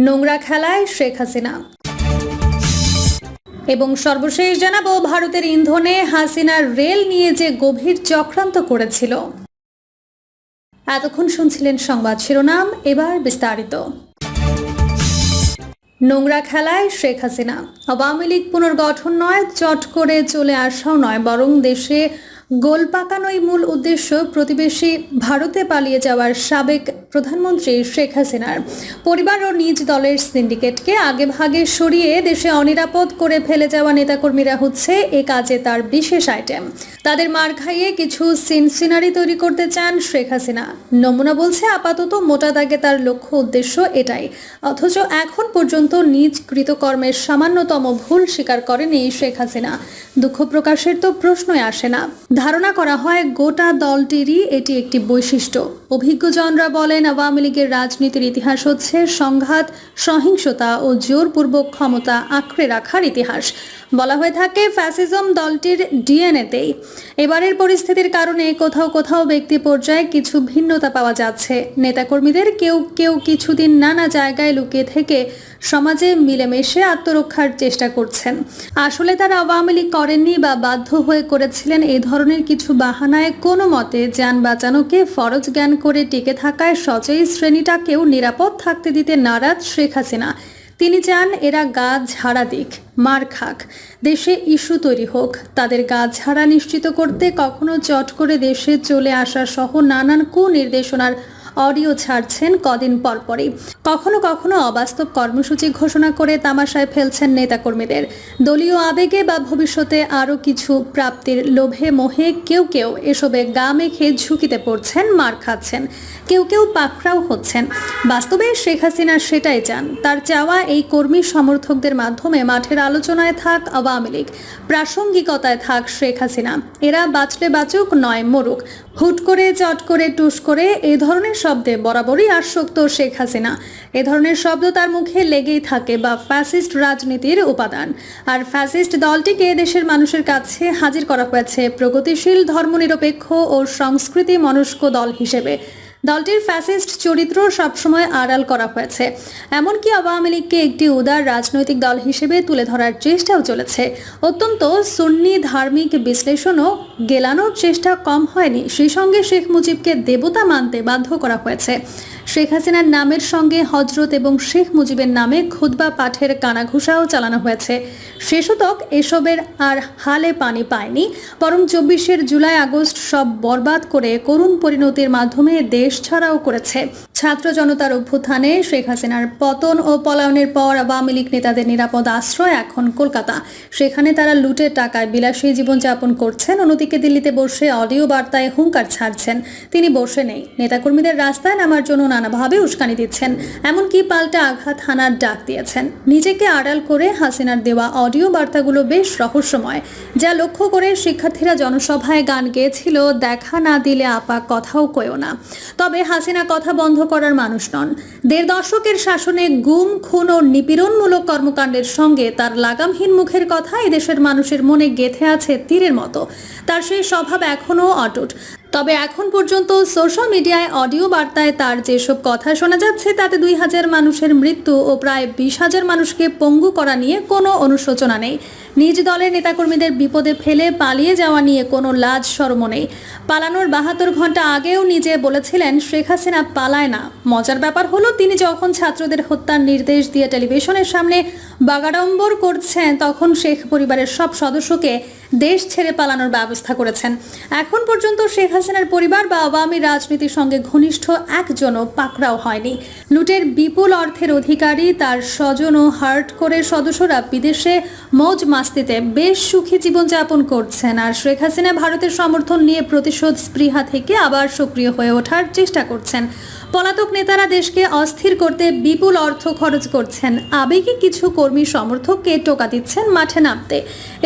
নোংরা খেলায় শেখ হাসিনা। এবং সর্বশেষ জানাব, ভারতের ইন্ধনে হাসিনার রেল নিয়ে যে গভীর চক্রান্ত করেছিল। এতক্ষণ শুনছিলেন সংবাদ শিরোনাম, এবার বিস্তারিত। নোংরা খেলায় শেখ হাসিনা। আওয়ামী লীগ পুনর্গঠন নয়, চট করে চলে আসাও নয়, বরং দেশে গোল পাকানোই মূল উদ্দেশ্য প্রতিবেশী ভারতে পালিয়ে যাওয়ার সাবেক প্রধানমন্ত্রী শেখ হাসিনার। পরিবার ও নিজ দলের সিন্ডিকেটকে আগে ভাগে সরিয়ে দেশে অনিরাপদ করে ফেলে যাওয়া নেতাকর্মীরা হচ্ছে এ কাজে তার বিশেষ আইটেম। তাদের মার খাইয়ে কিছু সিন সিনারি তৈরি করতে চান শেখ হাসিনা। নমুনা বলছে, আপাতত মোটা দাগে তার লক্ষ্য উদ্দেশ্য এটাই। অথচ এখন পর্যন্ত নিজ কৃতকর্মের সামান্যতম ভুল স্বীকার করেনি শেখ হাসিনা। দুঃখ প্রকাশের তো প্রশ্নই আসে না। ধারণা করা হয়, গোটা দলটিরই এটি একটি বৈশিষ্ট্য। অভিজ্ঞজনরা বলেন আওয়ামী লীগের রাজনীতির ইতিহাস হচ্ছে সংঘাত সহিংসতা ও জোরপূর্বক ক্ষমতা আঁকড়ে রাখার ইতিহাস। বলা হয়ে থাকে ফ্যাসিজম দলটির ডিএনএতেই। এবারের পরিস্থিতির কারণে কোথাও কোথাও ব্যক্তি পর্যায়ে কিছু ভিন্নতা পাওয়া যাচ্ছে। নেতাকর্মীদের কেউ কেউ কিছুদিন নানা জায়গায় লুকিয়ে থেকে সমাজে মিলেমিশে আত্মরক্ষার চেষ্টা করছেন। আসলে তারা আওয়ামী লীগ করেননি বা বাধ্য হয়ে করেছিলেন এই ধরনের কিছু বাহানায় কোনো মতে যান বাঁচানোকে ফরজ জ্ঞান করে টিকে থাকায় সচেই শ্রেণীটাকেও নিরাপদ থাকতে দিতে নারাজ শেখ হাসিনা। তিনি চান এরা গা ঝাড়া দিক, মার খাক। দেশে ইস্যু তৈরি হোক। তাদের গা ঝাড়া নিশ্চিত করতে কখনো চট করে দেশে চলে আসা সহ নানান কুনির্দেশনার অডিও ছাড়ছেন কদিন পরপরই কখনো কখনো অবাস্তব কর্মসূচি ঘোষণা করে তামাশায় ফেলছেন নেতাকর্মীদের। দলীয় আবেগে বা ভবিষ্যতে আরও কিছু প্রাপ্তির লোভে মোহে কেউ কেউ এসবে গা মেখে ঝুঁকিতে পড়ছেন, মার খাচ্ছেন। কেউ কেউ পাকড়াও হচ্ছেন। বাস্তবে শেখ হাসিনা সেটাই চান। তার চাওয়া এই কর্মী সমর্থকদের মাধ্যমে মাঠের আলোচনায় থাক, আওয়ামী লীগ। প্রাসঙ্গিকতায় থাক শেখ হাসিনা। এরা বাঁচলে বাঁচুক, নয় মরুক। হুট করে, চট করে, টুস করে এ ধরনের শব্দে বরাবরই আসক্ত শেখ হাসিনা। এ ধরনের শব্দ তার মুখে লেগেই থাকে বা ফ্যাসিস্ট রাজনীতির উপাদান। আর ফ্যাসিস্ট দলটিকে দেশের মানুষের কাছে হাজির করা হয়েছে প্রগতিশীল ধর্মনিরপেক্ষ ও সংস্কৃতি মনস্ক দল হিসেবে। দলটির ফ্যাসিস্ট চরিত্র সবসময় আড়াল করা হয়েছে। এমনকি আওয়ামী লীগকে একটি উদার রাজনৈতিক দল হিসেবে তুলে ধরার চেষ্টাও চলেছে। অত্যন্ত সুন্নি ধার্মিক বিশ্লেষণও গেলানোর চেষ্টা কম হয়নি। সেই সঙ্গে শেখ মুজিবকে দেবতা মানতে বাধ্য করা হয়েছে। শেখ হাসিনার নামের সঙ্গে হজরত এবং শেখ মুজিবের নামে খুতবা পাঠের কানাঘুষাও চালানো হয়েছে। শেষতক এসবের আর হালে পানি পায়নি। বরং চব্বিশের জুলাই আগস্ট সব বরবাদ করে করুণ পরিণতির মাধ্যমে দেশ ছাড়াও করেছে। ছাত্র জনতার অভ্যুত্থানে শেখ হাসিনার পতন ও পলায়নের পর আওয়ামী লীগ নেতাদের নিরাপদ আশ্রয় এখন কলকাতা। সেখানে তারা লুটের টাকায় বিলাসী জীবনযাপন করছেন। অন্যদিকে দিল্লিতে বসে অডিও বার্তায় হুঙ্কার ছাড়ছেন। তিনি বসে নেই। নেতাকর্মীদের রাস্তায় নামার জন্য নানাভাবে উস্কানি দিচ্ছেন, এমনকি পাল্টা আঘাত হানার ডাক দিয়েছেন। নিজেকে আড়াল করে হাসিনার দেওয়া অডিও বার্তাগুলো বেশ রহস্যময়, যা লক্ষ্য করে শিক্ষার্থীরা জনসভায় গান গেয়েছিল, দেখা না দিলে আপা কথাও কয়েও না। তবে হাসিনা কথা বন্ধ করার মানুষ নন। দেড় দশকের শাসনে গুম, খুন ও নিপীড়নমূলক কর্মকাণ্ডের সঙ্গে তার লাগামহীন মুখের কথা এদেশের মানুষের মনে গেথে আছে তীরের মতো। তার সেই স্বভাব এখনও অটুট। তবে এখন পর্যন্ত সোশ্যাল মিডিয়ায় অডিও বার্তায় তার যেসব কথা শোনা যাচ্ছে, তাতে দুই হাজার মানুষের মৃত্যু ও প্রায় বিশ হাজার মানুষকে পঙ্গু করা নিয়ে কোনো অনুশোচনা নেই। নিজ দলের নেতাকর্মীদের বিপদে ফেলে পালিয়ে যাওয়া নিয়ে কোনো লাজ শরম নেই। পালানোর বাহাত্তর ঘণ্টা আগেও নিজে বলেছিলেন, শেখ হাসিনা পালায় না। মজার ব্যাপার হলো, তিনি যখন ছাত্রদের হত্যার নির্দেশ দিয়ে টেলিভিশনের সামনে বাগাড়ম্বর করছেন, তখন শেখ পরিবারের সব সদস্যকে দেশ ছেড়ে পালানোর ব্যবস্থা করেছেন। এখন পর্যন্ত শেখ হাসিনার পরিবার বা আওয়ামী রাজনীতির সঙ্গে ঘনিষ্ঠ একজনও পাকড়াও হয়নি। লুটের বিপুল অর্থের অধিকারী তার স্বজন ও হার্ট করে সদস্যরা বিদেশে মৌজ মাস্তিতে বেশ সুখী জীবনযাপন করছেন আর শেখ হাসিনা ভারতের সমর্থন নিয়ে প্রতিশোধ স্পৃহা থেকে আবার সক্রিয় হয়ে ওঠার চেষ্টা করছেন। পলাতক নেতারা দেশকে অস্থির করতে বিপুল অর্থ খরচ করছেন। আবেগে কিছু কর্মী সমর্থককে টোকা দিচ্ছেন মাঠে নামতে।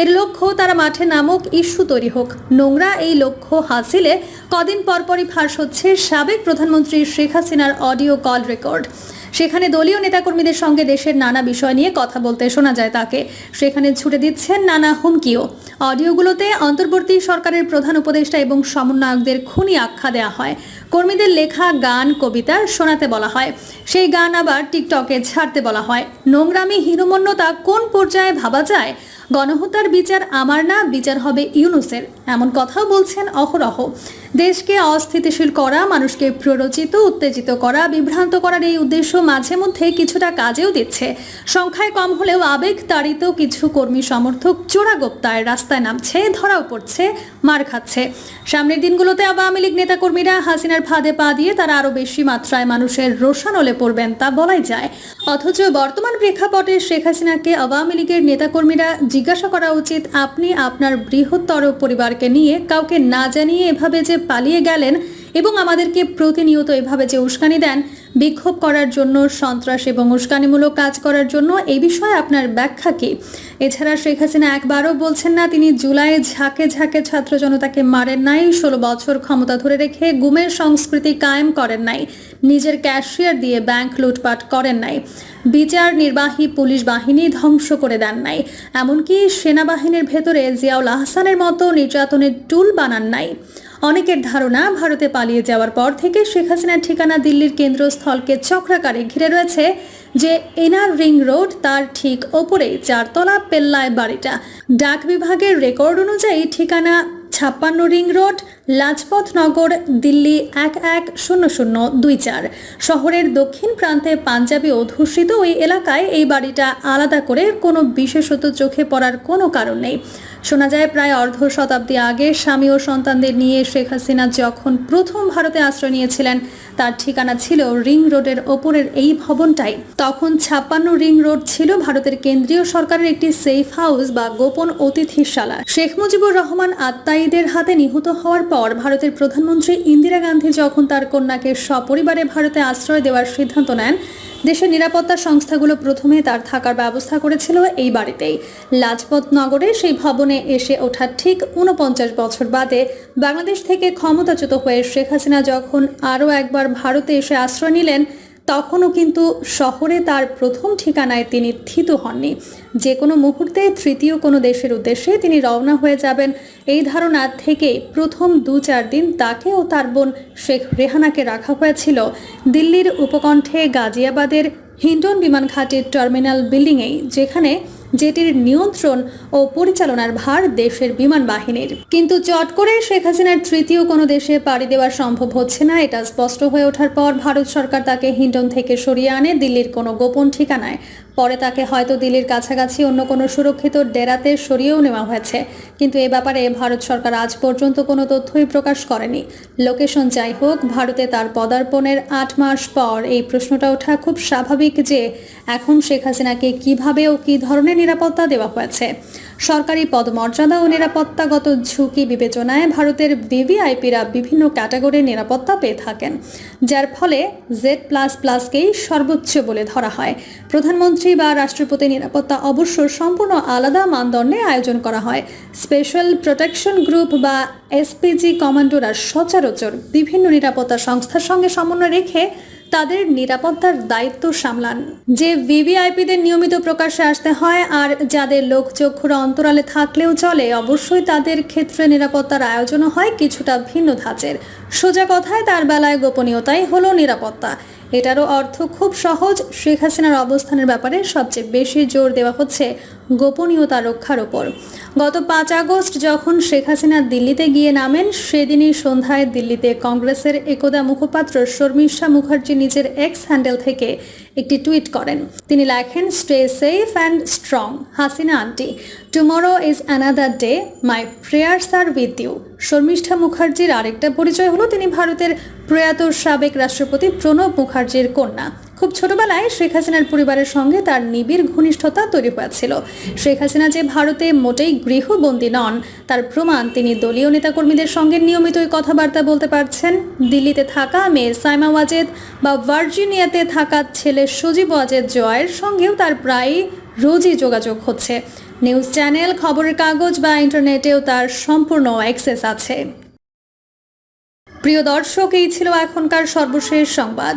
এর লক্ষ্য, তারা মাঠে নামক, ইস্যু তৈরি হোক। নোংরা এই লক্ষ্য হাসিলে কদিন পরপরই ফাঁস হচ্ছে সাবেক প্রধানমন্ত্রী শেখ হাসিনার অডিও কল রেকর্ড। সেখানে দলীয় নেতাকর্মীদের সঙ্গে দেশের নানা বিষয় নিয়ে কথা বলতে শোনা যায় তাকে। সেখানে ছুটে দিচ্ছেন নানা হুমকিও। অডিওগুলোতে অন্তর্বর্তী সরকারের প্রধান উপদেষ্টা এবং সমন্বয়কদের খুনি আখ্যা দেওয়া হয়। কর্মীদের লেখা গান, কবিতা শোনাতে বলা হয়। সেই গান আবার টিকটকে ছাড়তে বলা হয়। নোংরামি, হীনমন্যতা কোন পর্যায়ে ভাবা যায়? গণহত্যার বিচার আমার না, বিচার হবে ইউনুসের, এমন কথাও বলছেন অহরহ। দেশকে অস্থিতিশীল করা, মানুষকে প্ররোচিত, উত্তেজিত করা, বিভ্রান্ত করার এই উদ্দেশ্য মাঝে মধ্যে কিছুটা কাজেও দিচ্ছে। সংখ্যায় কম হলেও আবেগ তাড়িত কিছু কর্মী সমর্থক চোরাগোপ্তায় রাস্তায় নামছে, ধরাও পড়ছে, মার খাচ্ছে। সামনের দিনগুলোতে আওয়ামী লীগ নেতাকর্মীরা হাসিনার ফাঁদে পা দিয়ে তারা আরও বেশি মাত্রায় মানুষের রোষানলে পড়বেন, তা বলাই যায়। অথচ বর্তমান প্রেক্ষাপটে শেখ হাসিনাকে আওয়ামী লীগের নেতাকর্মীরা জিজ্ঞাসা করা উচিত, আপনি আপনার বৃহত্তর পরিবারকে নিয়ে কাউকে না জানিয়ে এভাবে যে পালিয়ে গেলেন এবং আমাদেরকে প্রতিনিয়ত এভাবে যে উস্কানি দেন, বিক্ষোভ করার জন্য, সন্ত্রাস এবং উস্কানিমূলক কাজ করার জন্য, এই বিষয়ে আপনার ব্যাখ্যা কি? এছাড়া শেখ হাসিনা একবারও বলছেন না, তিনি জুলাইয়ে ঝাঁকে ঝাঁকে ছাত্র জনতাকে মারেন নাই, ষোলো বছর ক্ষমতা ধরে রেখে গুমের সংস্কৃতি কায়েম করেন নাই, নিজের ক্যাশিয়ার দিয়ে ব্যাংক লুটপাট করেন নাই, বিচার নির্বাহী পুলিশ বাহিনী ধ্বংস করে দেন নাই, এমনকি সেনাবাহিনীর ভেতরে জিয়াউল আহসানের মতো নির্যাতনের টুল বানান নাই। অনেকের ধারণা, ভারতে পালিয়ে যাওয়ার পর থেকে শেখ হাসিনার ঠিকানা দিল্লির কেন্দ্রস্থলকে চক্রাকারে ঘিরে রয়েছে যে এনার রিং রোড, তার ঠিক ওপরে চারতলা পেল্লায় বাড়িটা। ডাক বিভাগের রেকর্ড অনুযায়ী ঠিকানা ছাপ্পান্ন রিং রোড, লাজপত নগর, দিল্লি এক এক শূন্য শূন্য দুই চার। শহরের দক্ষিণ প্রান্তে পাঞ্জাবি অধ্যুষিত ওই এলাকায় এই বাড়িটা আলাদা করে কোনো বিশেষত চোখে পড়ার কোনো কারণ নেই। শোনা যায়, প্রায় অর্ধ শতাব্দী আগে স্বামী ও সন্তানদের নিয়ে শেখ হাসিনা যখন প্রথম ভারতে আশ্রয় নিয়েছিলেন, তার ঠিকানা ছিল রিং রোডের ওপরের এই ভবনটাই। তখন ছাপ্পান্ন রিং রোড ছিল ভারতের কেন্দ্রীয় সরকারের একটি সেফ হাউস বা গোপন অতিথিশালা। শেখ মুজিবুর রহমান আত্মাইদের হাতে নিহত হওয়ার পর ভারতের প্রধানমন্ত্রী ইন্দিরা গান্ধী যখন তার কন্যাকে সপরিবারে ভারতে আশ্রয় দেওয়ার সিদ্ধান্ত নেন দেশের নিরাপত্তা সংস্থাগুলো প্রথমে তার থাকার ব্যবস্থা করেছিল এই বাড়িতেই। লাজপত নগরে সেই ভবনে এসে ওঠার ঠিক উনপঞ্চাশ বছর বাদে বাংলাদেশ থেকে ক্ষমতাচ্যুত হয়ে শেখ হাসিনা যখন আরও একবার ভারতে এসে আশ্রয় নিলেন তখনও কিন্তু শহরে তার প্রথম ঠিকানায় তিনি থিত হননি। যে কোনো মুহূর্তে তৃতীয় কোনো দেশের উদ্দেশ্যে তিনি রওনা হয়ে যাবেন। এই ধারণা থেকে প্রথম দু চার দিন তাকে ও তার বোন শেখ রেহানাকে রাখা হয়েছিল। দিল্লির উপকণ্ঠে গাজিয়াবাদের হিন্ডন বিমান ঘাটের টার্মিনাল বিল্ডিংয়েই, যেখানে যেটির নিয়ন্ত্রণ ও পরিচালনার ভার দেশের বিমান বাহিনীর। কিন্তু চট করে শেখ হাসিনার তৃতীয় কোনো দেশে পাড়ি দেওয়া সম্ভব হচ্ছে না, এটা স্পষ্ট হয়ে ওঠার পর ভারত সরকার তাকে হিন্ডন থেকে সরিয়ে আনে দিল্লির কোনো গোপন ঠিকানায়। পরে তাকে হয়তো দিল্লির কাছাকাছি অন্য কোনো সুরক্ষিত ডেরাতে সরিয়েও নেওয়া হয়েছে। কিন্তু এ ব্যাপারে ভারত সরকার আজ পর্যন্ত কোনো তথ্যই প্রকাশ করেনি। লোকেশন যাই হোক, ভারতে তার পদার্পণের আট মাস পর এই প্রশ্নটা ওঠা খুব স্বাভাবিক যে এখন শেখ হাসিনাকে কীভাবে ও কী ধরনের নিরাপত্তা দেওয়া হয়েছে। সরকারি পদমর্যাদা ও নিরাপত্তাগত ঝুঁকি বিবেচনায় ভারতের ভিভিআইপিরা বিভিন্ন ক্যাটাগরির নিরাপত্তা পেয়ে থাকেন, যার ফলে জেড প্লাস প্লাসকেই সর্বোচ্চ বলে ধরা হয়। প্রধানমন্ত্রী বা রাষ্ট্রপতি নিরাপত্তা অবশ্য সম্পূর্ণ আলাদা মানদণ্ডে আয়োজন করা হয়। স্পেশাল প্রোটেকশন গ্রুপ বা এসপিজি কমান্ডোরা সচরাচর বিভিন্ন নিরাপত্তা সংস্থার সঙ্গে সমন্বয় রেখে তাদের নিরাপত্তার দায়িত্ব সামলান। যে ভিভিআইপিদের নিয়মিত প্রকাশ্যে আসতে হয় আর যাদের লোকচক্ষুর অন্তরালে থাকলেও চলে, অবশ্যই তাদের ক্ষেত্রে নিরাপত্তার আয়োজন হয় কিছুটা ভিন্ন ধাঁচের। সোজা কথায় তার বেলায় গোপনীয়তাই হলো নিরাপত্তা। এটারও অর্থ খুব সহজ। শেখ হাসিনার অবস্থানের ব্যাপারে সবচেয়ে বেশি জোর দেওয়া হচ্ছে গোপনীয়তা রক্ষার ওপর। গত পাঁচ আগস্ট যখন শেখ হাসিনা দিল্লিতে গিয়ে নামেন, সেদিনই সন্ধ্যায় দিল্লিতে কংগ্রেসের একদা মুখপাত্র শর্মিষ্ঠা মুখার্জি নিজের এক্স হ্যান্ডেল থেকে একটি টুইট করেন। তিনি লেখেন stay safe and strong Hasina aunty. Tomorrow is another day my prayers are with you Sharmistha মুখার্জির আরেকটা পরিচয় হলো, তিনি ভারতের প্রয়াত সাবেক রাষ্ট্রপতি প্রণব মুখার্জির কন্যা। খুব ছোটবেলায় শেখ হাসিনার পরিবারের সঙ্গে তার নিবিড় ঘনিষ্ঠতা তৈরি হয়েছিল। শেখ হাসিনা যে ভারতে মোটেই গৃহবন্দী নন, তার প্রমাণ তিনি দলীয় নেতাকর্মীদের সঙ্গে নিয়মিতই কথাবার্তা বলতে পারছেন। দিল্লিতে থাকা মেয়ে সাইমা ওয়াজেদ বা ভার্জিনিয়াতে থাকা ছেলে সজীব ওয়াজেদ জয়ের সঙ্গেও তার প্রায়ই রোজই যোগাযোগ হচ্ছে। নিউজ চ্যানেল, খবরের কাগজ বা ইন্টারনেটেও তার সম্পূর্ণ অ্যাক্সেস আছে। প্রিয় দর্শক, এই ছিল এখনকার সর্বশেষ সংবাদ।